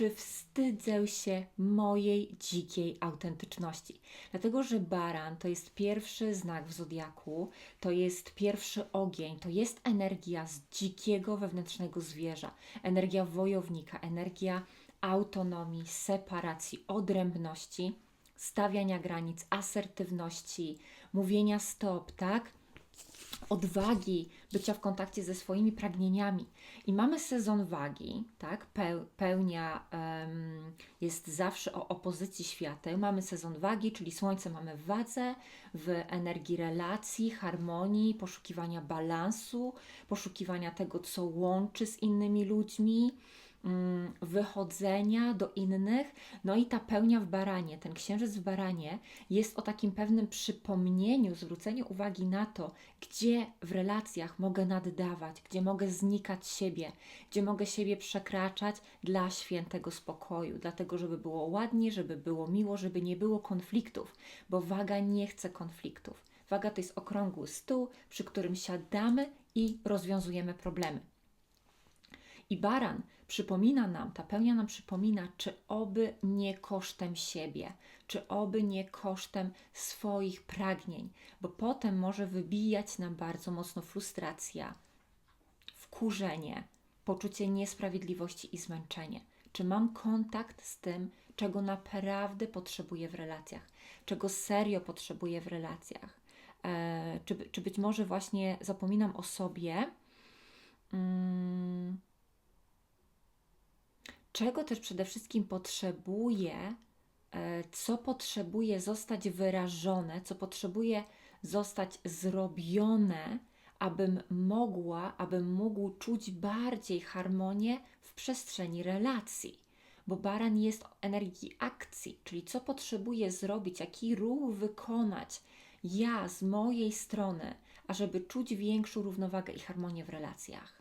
czy wstydzę się mojej dzikiej autentyczności. Dlatego, że baran to jest pierwszy znak w zodiaku, to jest pierwszy ogień, to jest energia z dzikiego wewnętrznego zwierza, energia wojownika, energia autonomii, separacji, odrębności, stawiania granic, asertywności, mówienia stop, tak? Odwagi, bycia w kontakcie ze swoimi pragnieniami. I mamy sezon wagi, tak? Peł, pełnia em, jest zawsze o opozycji świateł. Mamy sezon wagi, czyli słońce mamy w wadze, w energii relacji, harmonii, poszukiwania balansu, poszukiwania tego, co łączy z innymi ludźmi wychodzenia do innych. No i ta pełnia w baranie, ten księżyc w baranie jest o takim pewnym przypomnieniu, zwróceniu uwagi na to, gdzie w relacjach mogę naddawać, gdzie mogę znikać siebie, gdzie mogę siebie przekraczać dla świętego spokoju, dlatego żeby było ładnie, żeby było miło, żeby nie było konfliktów, bo waga nie chce konfliktów. Waga to jest okrągły stół, przy którym siadamy i rozwiązujemy problemy. I baran przypomina nam, ta pełnia nam przypomina, czy oby nie kosztem siebie, czy oby nie kosztem swoich pragnień, bo potem może wybijać nam bardzo mocno frustracja, wkurzenie, poczucie niesprawiedliwości i zmęczenie. Czy mam kontakt z tym, czego naprawdę potrzebuję w relacjach, czego serio potrzebuję w relacjach? E, czy, czy być może właśnie zapominam o sobie? Mm, czego też przede wszystkim potrzebuje, co potrzebuje zostać wyrażone, co potrzebuje zostać zrobione, abym mogła, abym mógł czuć bardziej harmonię w przestrzeni relacji. Bo baran jest energii akcji, czyli co potrzebuję zrobić, jaki ruch wykonać ja z mojej strony, ażeby czuć większą równowagę i harmonię w relacjach.